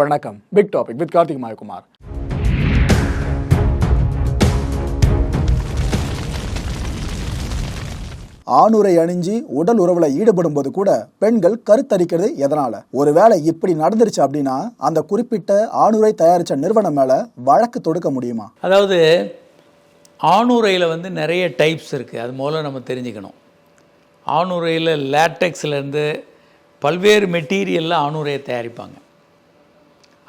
வணக்கம். Big topic with Karthik Mayakumar. ஆணுரை அணிஞ்சு உடல் உறவுல ஈடுபடும் போது கூட பெண்கள் கருத்தரிக்கிறது எதனால? ஒருவேளை இப்படி நடந்துருச்சு அப்படின்னா அந்த குறிப்பிட்ட ஆணுரை தயாரிச்ச நிறுவனம் மேல வழக்கு தொடுக்க முடியுமா? அதாவது ஆணுரையில் வந்து நிறைய டைப்ஸ் இருக்குது அது மூலம் நம்ம தெரிஞ்சுக்கணும். ஆணுரையில் லேட்டெக்ஸ்லேருந்து பல்வேறு மெட்டீரியலில் ஆணுரையை தயாரிப்பாங்க.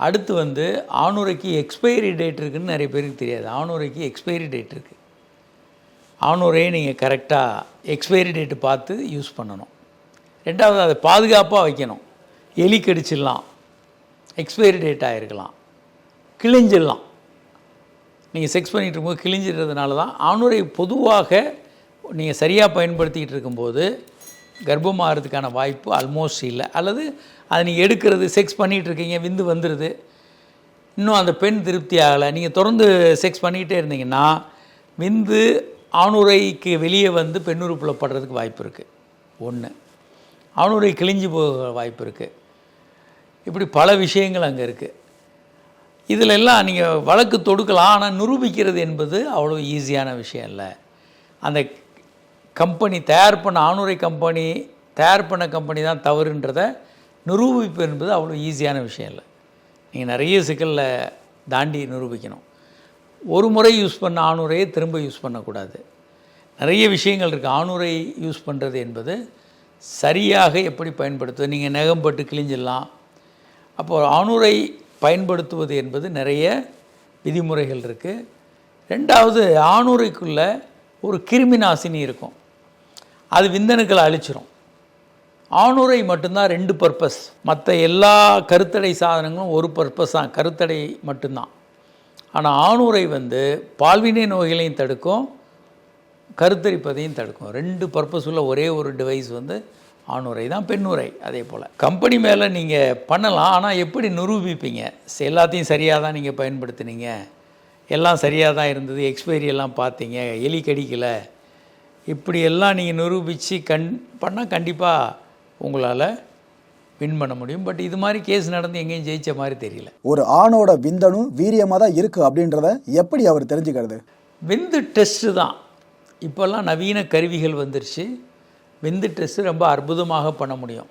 அடுத்து வந்து ஆணுரைக்கு எக்ஸ்பைரி டேட் இருக்குதுன்னு நிறைய பேருக்கு தெரியாது. ஆணுரைக்கு எக்ஸ்பைரி டேட் இருக்குது ஆணுரையை நீங்கள் கரெக்டாக எக்ஸ்பைரி டேட்டு பார்த்து யூஸ் பண்ணணும். ரெண்டாவது அதை பாதுகாப்பாக வைக்கணும். எலி கடிச்சிடலாம். Expiry date ஆகிருக்கலாம் கிழிஞ்சிடலாம். நீங்கள் செக்ஸ் பண்ணிகிட்டு இருக்கும்போது கிழிஞ்சிடுறதுனால தான் ஆணுரை பொதுவாக நீங்கள் சரியாக பயன்படுத்திக்கிட்டு இருக்கும்போது கர்ப்பமாகிறதுக்கான வாய்ப்பு ஆல்மோஸ்ட் இல்லை. அல்லது அதை நீங்கள் எடுக்கிறது செக்ஸ் பண்ணிகிட்டு இருக்கீங்க விந்து வந்துடுது இன்னும் அந்த பெண் திருப்தி ஆகலை. நீங்கள் தொடர்ந்து செக்ஸ் பண்ணிக்கிட்டே இருந்தீங்கன்னா விந்து ஆணுரைக்கு வெளியே வந்து பெண்ணுறுப்பில் படுறதுக்கு வாய்ப்பு இருக்குது ஒன்று ஆணுரை கிழிஞ்சு போக வாய்ப்பு இருக்குது இப்படி பல விஷயங்கள் அங்கே இருக்குது இதில் எல்லாம் நீங்கள் வழக்கு தொடுக்கலாம். ஆனால் நிரூபிக்கிறது என்பது அவ்வளோ ஈஸியான விஷயம் இல்லை. அந்த கம்பெனி தயார் பண்ண ஆணுரை கம்பெனி தயார் பண்ண கம்பெனி தான் தவறுன்றதை நிரூபிப்பு என்பது அவ்வளோ ஈஸியான விஷயம் இல்லை. நீங்கள் நிறைய சிக்கலில் தாண்டி நிரூபிக்கணும். ஒரு முறை யூஸ் பண்ண ஆணுரையை திரும்ப யூஸ் பண்ணக்கூடாது. நிறைய விஷயங்கள் இருக்குது ஆணுரை யூஸ் பண்ணுறது என்பது சரியாக எப்படி பயன்படுத்துவது? நீங்கள் நெகம்பட்டு கிழிஞ்சிடலாம். அப்போது ஆணுரை பயன்படுத்துவது என்பது நிறைய விதிமுறைகள் இருக்குது ரெண்டாவது ஆணுரைக்குள்ளே ஒரு கிருமி நாசினி இருக்கும். அது விந்தணுக்களை அழிச்சிரும். ஆணுரை மட்டும்தான் ரெண்டு பர்பஸ் மற்ற எல்லா கருத்தடை சாதனங்களும் ஒரு பர்பஸ் தான். கருத்தடை மட்டும்தான். ஆனால் ஆணுரை வந்து பால்வினை நோய்களையும் தடுக்கும் கருத்தரிப்பதையும் தடுக்கும். ரெண்டு பர்பஸ் உள்ள ஒரே ஒரு டிவைஸ் வந்து ஆணுரை தான் பெண்ணுரை அதே போல். கம்பெனி மேலே நீங்கள் பண்ணலாம் ஆனால் எப்படி நிரூபிப்பீங்க? எல்லாத்தையும் சரியாக தான் நீங்கள் பயன்படுத்துனீங்க. எல்லாம் சரியாக தான் இருந்தது. எக்ஸ்பைரி எல்லாம் பார்த்தீங்க. எலி கடிக்கலை. இப்படி எல்லாம் நீங்கள் நிரூபித்து கண் பண்ணால் கண்டிப்பாக உங்களால் வின் பண்ண முடியும். பட் இது மாதிரி கேஸ் நடந்து எங்கேயும் ஜெயிச்ச மாதிரி தெரியல. ஒரு ஆணோட விந்தணு வீரியமா தான் இருக்கு அப்படின்றத எப்படி அவர் தெரிஞ்சுக்கிறது? விந்து டெஸ்ட்டு தான். இப்போல்லாம் நவீன கருவிகள் வந்துருச்சு. விந்து டெஸ்ட்டு ரொம்ப அற்புதமாக பண்ண முடியும்.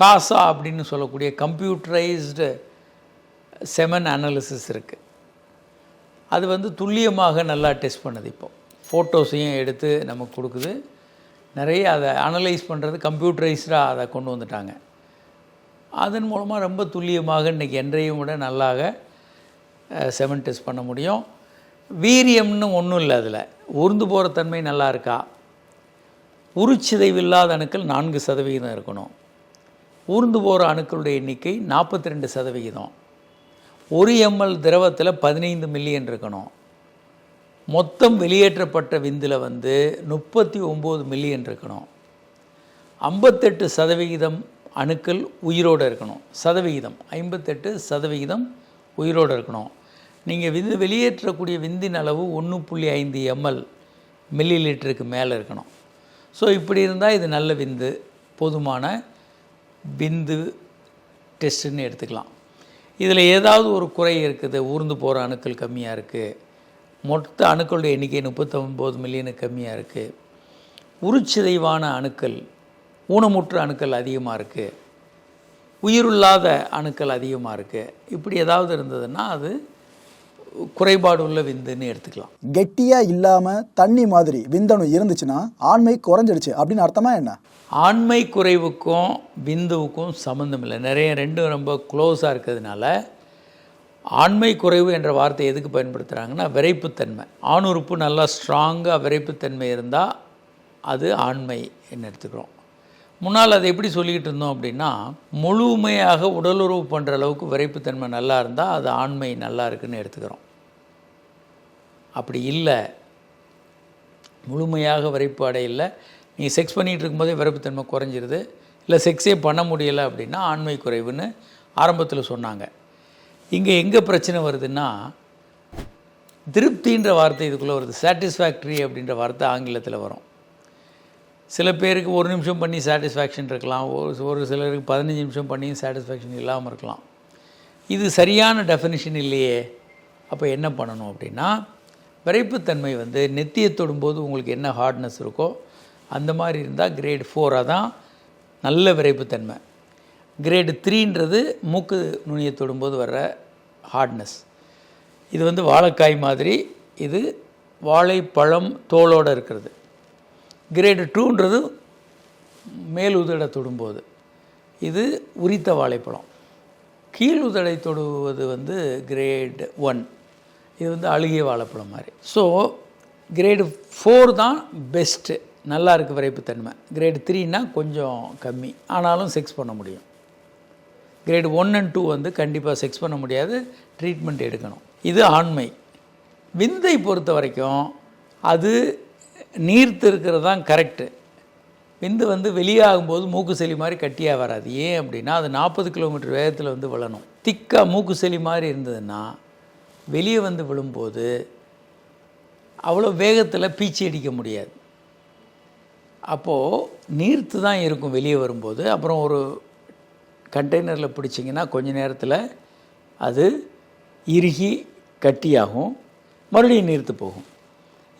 காசா அப்படின்னு சொல்லக்கூடிய கம்ப்யூட்டரைஸ்டு செமன் அனாலிசிஸ் இருக்குது அது வந்து துல்லியமாக நல்லா டெஸ்ட் பண்ணுது இப்போ. ஃபோட்டோஸையும் எடுத்து நமக்கு கொடுக்குது. நிறைய அதை அனலைஸ் பண்ணுறது கம்ப்யூட்டரைஸ்டாக அதை கொண்டு வந்துட்டாங்க. அதன் மூலமாக ரொம்ப துல்லியமாக இன்றைக்கி என்றையும் விட நல்லாக செவன் டெஸ்ட் பண்ண முடியும். வீரியம்னு ஒன்றும் இல்லை அதில். உருந்து போகிற தன்மை நல்லா இருக்கா? உருச்சிதைவில்லாத அணுக்கள் நான்கு சதவிகிதம் இருக்கணும். ஊர்ந்து போகிற அணுக்களுடைய எண்ணிக்கை நாற்பத்தி ரெண்டு சதவிகிதம். ஒரு எம்எல் திரவத்தில் பதினைந்து மில்லியன் இருக்கணும். மொத்தம் வெளியேற்றப்பட்ட விந்தில் வந்து முப்பத்தி ஒம்பது மில்லியன் இருக்கணும். ஐம்பத்தெட்டு சதவிகிதம் அணுக்கள் உயிரோடு இருக்கணும். சதவிகிதம் ஐம்பத்தெட்டு சதவிகிதம் உயிரோடு இருக்கணும். நீங்கள் விந்து வெளியேற்றக்கூடிய விந்தின் அளவு ஒன்று புள்ளி ஐந்து எம்எல் மில்லி லிட்டருக்கு மேலே இருக்கணும். ஸோ இப்படி இருந்தால் இது நல்ல விந்து போதுமான விந்து டெஸ்ட்டுன்னு எடுத்துக்கலாம். இதில் ஏதாவது ஒரு குறை இருக்குது ஊர்ந்து போகிற அணுக்கள் கம்மியாக இருக்குது மொத்த அணுக்களுடைய எண்ணிக்கை முப்பத்தொம்போது மில்லியனுக்கு கம்மியாக இருக்குது உருச்சிதைவான அணுக்கள் ஊனமுற்ற அணுக்கள் அதிகமாக இருக்குது உயிருள்ளாத அணுக்கள் அதிகமாக இருக்குது இப்படி ஏதாவது இருந்ததுன்னா அது குறைபாடு உள்ள விந்துன்னு எடுத்துக்கலாம். கெட்டியா இல்லாம தண்ணி மாதிரி விந்தணு இருந்துச்சுன்னா ஆண்மை குறைஞ்சிடுச்சு அப்படின்னு அர்த்தமா என்ன? ஆண்மை குறைவுக்கும் விந்துவுக்கும் சம்மந்தம் இல்லை. நிறைய ரெண்டும் ரொம்ப க்ளோஸாக இருக்கிறதுனால ஆண்மை குறைவு என்ற வார்த்தை எதுக்கு பயன்படுத்துகிறாங்கன்னா விரைப்புத்தன்மை ஆணுறுப்பு நல்லா ஸ்ட்ராங்காக விரைப்புத்தன்மை இருந்தால் அது ஆண்மை என்று எடுத்துக்கிறோம். முன்னால் அதை எப்படி சொல்லிக்கிட்டு இருந்தோம் அப்படின்னா முழுமையாக உடலுறவு பண்ணுற அளவுக்கு விரைப்புத்தன்மை நல்லா இருந்தால் அது ஆண்மை நல்லா இருக்குன்னு எடுத்துக்கிறோம். அப்படி இல்லை. முழுமையாக விரைப்பு அடையில நீங்கள் செக்ஸ் பண்ணிகிட்டு இருக்கும்போதே விரைப்புத்தன்மை குறைஞ்சிருது. இல்லை செக்ஸே பண்ண முடியலை அப்படின்னா ஆண்மை குறைவுன்னு ஆரம்பத்தில் சொன்னாங்க. இங்கே எங்கே பிரச்சனை வருதுன்னா திருப்தின்ற வார்த்தை இதுக்குள்ளே வருது. சாட்டிஸ்ஃபேக்ட்ரி அப்படின்ற வார்த்தை ஆங்கிலத்தில் வரும். சில பேருக்கு ஒரு நிமிஷம் பண்ணி சாட்டிஸ்ஃபேக்ஷன் இருக்கலாம். ஒரு ஒரு சிலருக்கு பதினஞ்சு நிமிஷம் பண்ணியும் சாட்டிஸ்ஃபேக்ஷன் இல்லாமல் இருக்கலாம். இது சரியான டெஃபினிஷன் இல்லையே. அப்போ என்ன பண்ணணும் அப்படின்னா விரைப்புத்தன்மை வந்து நெத்தியை தொடும்போது உங்களுக்கு என்ன ஹார்ட்னஸ் இருக்கோ அந்த மாதிரி இருந்தால் கிரேட் ஃபோராக தான் நல்ல விரைப்புத்தன்மை கிரேடு த்ரீன்றது மூக்கு நுனியை தொடும்போது வர்ற ஹார்ட்னஸ் இது வந்து வாழைக்காய் மாதிரி இது வாழைப்பழம் தோலோடு இருக்கிறது. கிரேடு டூன்றது மேல் உதட தொடும்போது. இது உரித்த வாழைப்பழம். கீழ் உதடை தொடுவது வந்து கிரேட் ஒன் இது வந்து அழுகிய வாழைப்பழம் மாதிரி. ஸோ கிரேடு ஃபோர் தான் பெஸ்ட்டு நல்லா இருக்குது விரைப்புத்தன்மை. கிரேடு த்ரீனால் கொஞ்சம் கம்மி. ஆனாலும் செக்ஸ் பண்ண முடியும். கிரேடு ஒன் அண்ட் டூ வந்து கண்டிப்பாக செக்ஸ் பண்ண முடியாது ட்ரீட்மெண்ட் எடுக்கணும். இது ஆண்மை. விந்தை பொறுத்த வரைக்கும் அது நீர்த்து இருக்கிறது தான் கரெக்டு விந்து வந்து வெளியாகும்போது மூக்கு செலி மாதிரி கட்டியாக வராது. ஏன் அப்படின்னா அது நாற்பது கிலோமீட்டர் வேகத்தில் வந்து விழணும் திக்காக மூக்கு செலி மாதிரி இருந்ததுன்னா வெளியே வந்து விழும்போது அவ்வளோ வேகத்தில் பீச்சி அடிக்க முடியாது. அப்போது நீர்த்து தான் இருக்கும் வெளியே வரும்போது. அப்புறம் ஒரு கண்டெய்னரில் பிடிச்சிங்கன்னா கொஞ்ச நேரத்தில் அது இறுகி கட்டியாகும். மறுபடியும் நீர்த்து போகும்.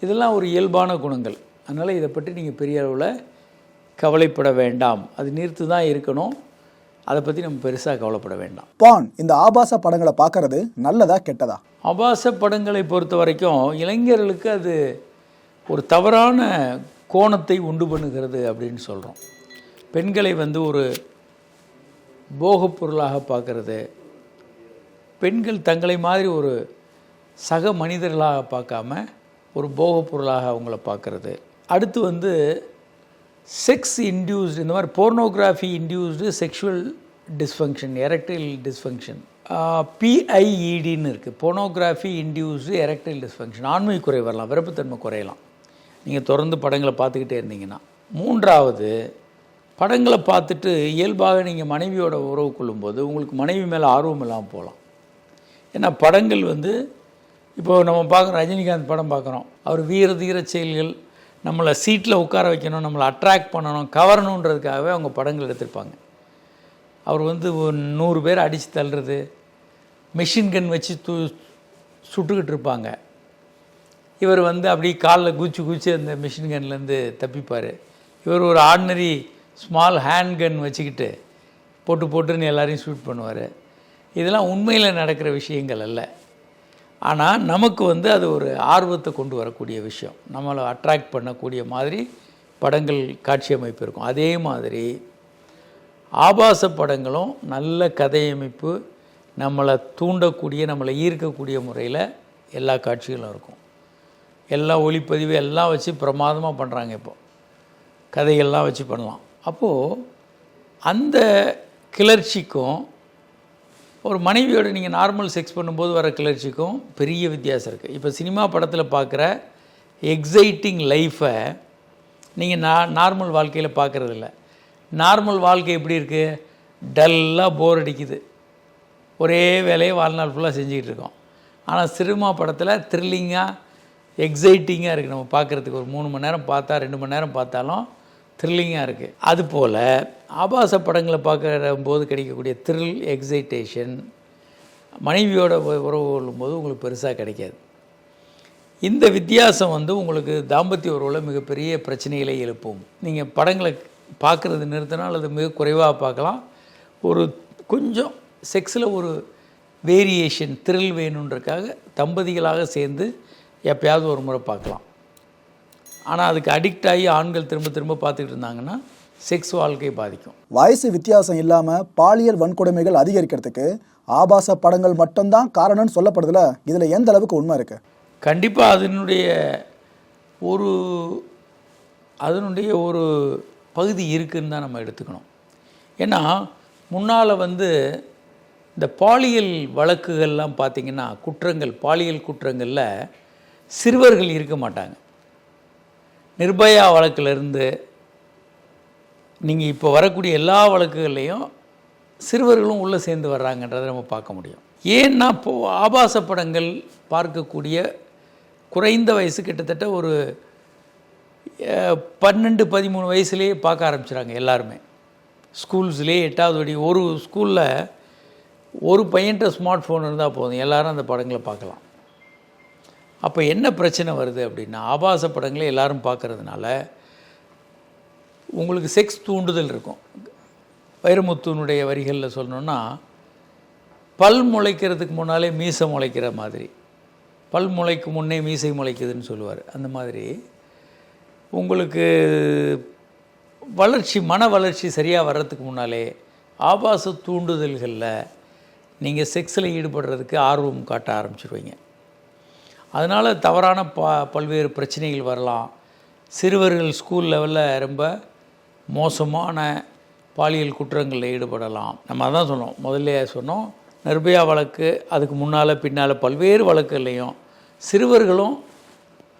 இதெல்லாம் ஒரு இயல்பான குணங்கள். அதனால் இதை பற்றி நீங்கள் பெரிய அளவில் கவலைப்பட வேண்டாம். அது நீர்த்து தான் இருக்கணும். அதை பற்றி நம்ம பெருசாக கவலைப்பட வேண்டாம். பான் இந்த ஆபாச படங்களை பார்க்கறது நல்லதா கெட்டதா? ஆபாச படங்களை பொறுத்த வரைக்கும் இளைஞர்களுக்கு அது ஒரு தவறான கோணத்தை உண்டு பண்ணுகிறது அப்படின்னு சொல்கிறோம் பெண்களை வந்து ஒரு போகப் பொருளாக பார்க்கறது. பெண்கள் தங்களை மாதிரி ஒரு சக மனிதர்களாக பார்க்காம ஒரு போகப் பொருளாக அவங்கள பார்க்குறது. அடுத்து வந்து செக்ஸ் இன்டியூஸ்டு இந்த மாதிரி pornography induced sexual dysfunction erectile dysfunction பிஐஇடின்னு இருக்குது போனோகிராஃபி இன்டியூஸ்டு எரக்டைல் டிஸ்ஃபங்க்ஷன் ஆண்மை குறை வரலாம் விருப்பத்தன்மை குறையலாம். நீங்கள் தொடர்ந்து படங்களை பார்த்துக்கிட்டே இருந்தீங்கன்னா. மூன்றாவது படங்களை பார்த்துட்டு இயல்பாக நீங்கள் மனைவியோட உறவு கொள்ளும்போது உங்களுக்கு மனைவி மேலே ஆர்வம் இல்லாமல் போகலாம். ஏன்னா படங்கள் வந்து இப்போ நம்ம பார்க்குறோம் ரஜினிகாந்த் படம் பார்க்குறோம். அவர் வீர தீர செயல்கள் நம்மளை சீட்டில் உட்கார வைக்கணும் நம்மளை அட்ராக்ட் பண்ணணும் கவரணுன்றதுக்காகவே அவங்க படங்கள் எடுத்திருப்பாங்க. அவர் வந்து நூறு பேர் அடித்து தள்ளுறது மிஷின் கன் வச்சு தூ சுட்டுக்கிட்டு இருப்பாங்க. இவர் வந்து அப்படி காலில் குச்சி குச்சி அந்த மிஷின் கன்லேருந்து தப்பிப்பார். இவர் ஒரு ஆர்டினரி ஸ்மால் ஹேண்ட் கன் வச்சுக்கிட்டு போட்டு போட்டுன்னு எல்லாரையும் ஷூட் பண்ணுவார். இதெல்லாம் உண்மையில் நடக்கிற விஷயங்கள் அல்ல. ஆனால் நமக்கு வந்து அது ஒரு ஆர்வத்தை கொண்டு வரக்கூடிய விஷயம். நம்மளை அட்ராக்ட் பண்ணக்கூடிய மாதிரி படங்கள் காட்சி அமைப்பு இருக்கும். அதே மாதிரி ஆபாச படங்களும் நல்ல கதையமைப்பு நம்மளை தூண்டக்கூடிய நம்மளை ஈர்க்கக்கூடிய முறையில் எல்லா காட்சிகளும் இருக்கும். எல்லா ஒளிப்பதிவு எல்லாம் வச்சு பிரமாதமாக பண்ணுறாங்க இப்போ. கதைகள்லாம் வச்சு பண்ணலாம். அப்போது அந்த கிளர்ச்சிக்கும் ஒரு மனைவியோட நீங்கள் நார்மல் செக்ஸ் பண்ணும்போது வர கிளர்ச்சிக்கும் பெரிய வித்தியாசம் இருக்குது இப்போ சினிமா படத்தில் பார்க்குற எக்ஸைட்டிங் லைஃப்பை நீங்கள் நா நார்மல் வாழ்க்கையில் பார்க்குறதில்ல நார்மல் வாழ்க்கை எப்படி இருக்குது டல்லாக போர் அடிக்குது. ஒரே வேலையை வாழ்நாள் ஃபுல்லாக செஞ்சுக்கிட்டு இருக்கோம். ஆனால் சினிமா படத்தில் த்ரில்லிங்காக எக்ஸைட்டிங்காக இருக்குது நம்ம பார்க்குறதுக்கு ஒரு மூணு மணி நேரம் பார்த்தா ரெண்டு மணி நேரம் பார்த்தாலும் த்ரில்லிங்காக இருக்குது அதுபோல் ஆபாச படங்களை பார்க்குற போது கிடைக்கக்கூடிய த்ரில் எக்ஸைட்டேஷன் மனைவியோட உ- உறவு கொள்ளும்போது உங்களுக்கு பெருசாக கிடைக்காது. இந்த வித்தியாசம் வந்து உங்களுக்கு தாம்பத்திய உறவில் மிகப்பெரிய பிரச்சனைகளை எழுப்பும். நீங்கள் படங்களை பார்க்குறது நிறுத்தினா அல்லது மிக குறைவாக பார்க்கலாம். ஒரு கொஞ்சம் செக்ஸில் ஒரு வேரியேஷன் த்ரில் வேணுன்றக்காக தம்பதிகளாக சேர்ந்து எப்பயாவது ஒரு முறை பார்க்கலாம். ஆனால் அதுக்கு அடிக்ட் ஆகி ஆண்கள் திரும்ப திரும்ப பார்த்துக்கிட்டு இருந்தாங்கன்னா செக்ஸ் வாழ்க்கை பாதிக்கும். வயசு வித்தியாசம் இல்லாம பாலியல் வன்கொடுமைகள் அதிகரிக்கிறதுக்கு ஆபாச படங்கள் மட்டும்தான் காரணம்னு சொல்லப்படுதுல? இதுல எந்த அளவுக்கு உண்மை இருக்கு? கண்டிப்பாக அதனுடைய ஒரு அதனுடைய ஒரு பகுதி இருக்குன்னு தான் நம்ம எடுத்துக்கணும். ஏன்னா முன்னால் வந்து இந்த பாலியல் வழக்குகள்லாம் பார்த்திங்கன்னா குற்றங்கள் பாலியல் குற்றங்களில் சிறுவர்கள் இருக்க மாட்டாங்க. நிர்பயா வழக்கிலிருந்து நீங்கள் இப்போ வரக்கூடிய எல்லா வழக்குகள்லையும் சிறுவர்களும் உள்ளே சேர்ந்து வர்றாங்கன்றதை நம்ம பார்க்க முடியும். ஏன்னா இப்போது ஆபாச படங்கள் பார்க்கக்கூடிய குறைந்த வயசு கிட்டத்தட்ட ஒரு பன்னெண்டு பதிமூணு வயசுலேயே பார்க்க ஆரம்பிச்சிடுறாங்க எல்லாருமே. ஸ்கூல்ஸ்லேயே எட்டாவது வடி ஒரு ஸ்கூலில் ஒரு பையன்கிட்ட ஸ்மார்ட் ஃபோன் இருந்தால் போதும். எல்லோரும் அந்த படங்களை பார்க்கலாம். அப்போ என்ன பிரச்சனை வருது அப்படின்னா ஆபாச படங்களை எல்லோரும் பார்க்கறதுனால உங்களுக்கு செக்ஸ் தூண்டுதல் இருக்கும். வைரமுத்துனுடைய வரிகளில் சொல்லணுன்னா பல் முளைக்கிறதுக்கு முன்னாலே மீசை முளைக்கிற மாதிரி. பல் முளைக்கு முன்னே மீசை முளைக்குதுன்னு சொல்லுவார். அந்த மாதிரி உங்களுக்கு வளர்ச்சி மன வளர்ச்சி சரியாக வர்றதுக்கு முன்னாலே ஆபாச தூண்டுதல்களில் நீங்கள் செக்ஸில் ஈடுபடுறதுக்கு ஆர்வம் காட்ட ஆரம்பிச்சிருவீங்க. அதனால் தவறான ப பல்வேறு பிரச்சனைகள் வரலாம். சிறுவர்கள் ஸ்கூல் லெவலில் ரொம்ப மோசமான பாலியல் குற்றங்களில் ஈடுபடலாம். நம்ம அதான் சொன்னோம். முதல்ல சொன்னோம் நிர்பயா வழக்கு அதுக்கு முன்னால் பின்னால் பல்வேறு வழக்குகள்லையும் சிறுவர்களும்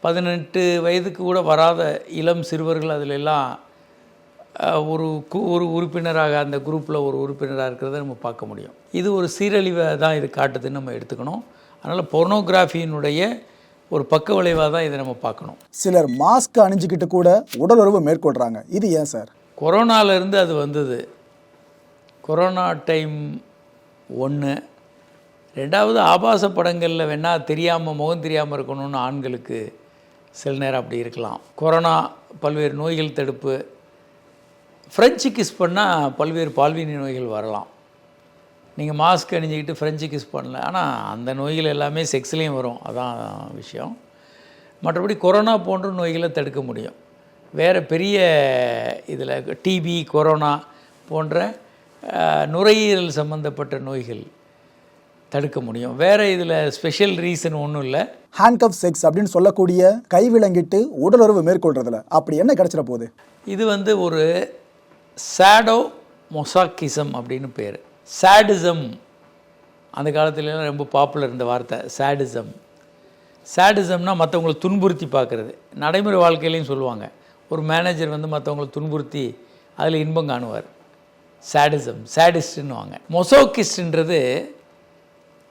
பதினெட்டு வயதுக்கு கூட வராத இளம் சிறுவர்கள் அதில் எல்லாம் ஒரு கு ஒரு உறுப்பினராக அந்த குரூப்பில் ஒரு உறுப்பினராக இருக்கிறத நம்ம பார்க்க முடியும். இது ஒரு சீரழிவை தான் இது காட்டுதுன்னு நம்ம எடுத்துக்கணும். அதனால் பொர்னோகிராஃபியினுடைய ஒரு பக்க விளைவாக தான் இதை நம்ம பார்க்கணும். சிலர் மாஸ்க் அணிஞ்சுக்கிட்டு கூட உடல் உறவு மேற்கொள்றாங்க. இது ஏன் சார்? கொரோனாலேருந்து அது வந்தது. கொரோனா டைம் ஒன்று ரெண்டாவது ஆபாச படங்களில் வேணால் தெரியாமல் முகம் தெரியாமல் இருக்கணும்னு ஆண்களுக்கு சில நேரம் அப்படி இருக்கலாம். கொரோனா பல்வேறு நோய்கள் தடுப்பு. ஃப்ரெஞ்சு கிஸ் பண்ணால் பல்வேறு பால்வினை நோய்கள் வரலாம். நீங்கள் மாஸ்க் அணிஞ்சிக்கிட்டு ஃப்ரெஞ்சு கிஸ் பண்ணல. ஆனால் அந்த நோய்கள் எல்லாமே செக்ஸ்லேயும் வரும். அதான் விஷயம். மற்றபடி கொரோனா போன்ற நோய்களை தடுக்க முடியும். வேறு பெரிய இதில் டிபி கொரோனா போன்ற நுரையீரல் சம்பந்தப்பட்ட நோய்கள் தடுக்க முடியும். வேறு இதில் ஸ்பெஷல் ரீசன் ஒன்றும் இல்லை. ஹேண்ட்கப் செக்ஸ் அப்படின்னு சொல்லக்கூடிய கைவிலங்கிட்டு உடல் உறவு மேற்கொள்றதுல அப்படி என்ன கிடைச்சிட போகுது? இது வந்து ஒரு சேடோ மொசாக்கிசம் அப்படின்னு பேர். சேடிசம் அந்த காலத்துலலாம் ரொம்ப பாப்புலர் இந்த வார்த்தை சேடிசம் சேடிசம்னா மற்றவங்களை துன்புறுத்தி பார்க்குறது. நடைமுறை வாழ்க்கையிலையும் சொல்லுவாங்க. ஒரு மேனேஜர் வந்து மற்றவங்களை துன்புறுத்தி அதில் இன்பம் காணுவார். சேடிசம் சேடிஸ்ட்டுன்னுவாங்க மொசோக்கிஸ்ட்ன்றது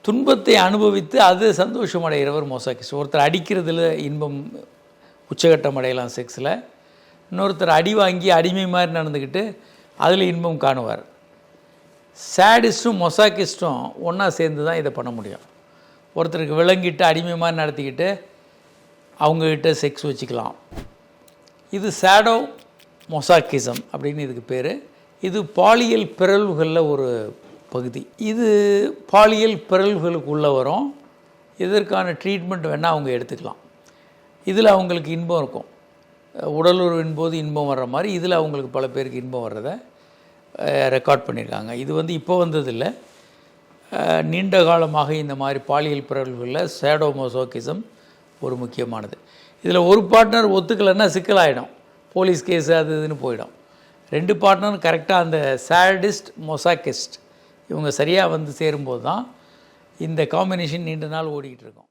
துன்பத்தை அனுபவித்து அது சந்தோஷம் அடைகிறவர் மொசோகிஸ்ட் ஒருத்தர் அடிக்கிறதுல இன்பம் உச்சகட்டம் அடையலாம் செக்ஸில் இன்னொருத்தர் அடி வாங்கி அடிமை மாதிரி நடந்துக்கிட்டு அதில் இன்பம் காணுவார். சேடிஸ்ட்டும் மொசாக்கிஸ்ட்டும் ஒன்றா சேர்ந்து தான் இதை பண்ண முடியும். ஒருத்தருக்கு விளங்கிட்டு அடிமை மாதிரி நடத்திக்கிட்டு அவங்கக்கிட்ட செக்ஸ் வச்சுக்கலாம். இது சேடோ மொசாக்கிசம் அப்படின்னு இதுக்கு பேர். இது பாலியல் பிறழ்வுகளில் ஒரு பகுதி. இது பாலியல் பிறழ்வுகளுக்குள்ளே வரும். இதற்கான ட்ரீட்மெண்ட் வேணால் அவங்க எடுத்துக்கலாம். இதில் அவங்களுக்கு இன்பம் இருக்கும். உடலுறவின் போது இன்பம் வர்ற மாதிரி இதில் அவங்களுக்கு பல பேருக்கு இன்பம் வர்றதை ரெக்கார்ட் பண்ணியிருக்காங்க இது வந்து இப்போ வந்ததில்லை. நீண்ட காலமாக இந்த மாதிரி பாலியல் பிறழ்வுகளில் சேடோமோசோக்கிசம் ஒரு முக்கியமானது. இதில் ஒரு பார்ட்னர் ஒத்துக்கலைன்னா சிக்கலாயிடும். போலீஸ் கேஸு அது இதுன்னு போயிடும். ரெண்டு பார்ட்னர் கரெக்டாக அந்த சேடிஸ்ட் மொசாக்கிஸ்ட் இவங்க சரியாக வந்து சேரும்போது தான் இந்த காம்பினேஷன் நீண்ட நாள் ஓடிக்கிட்டு இருக்கும்.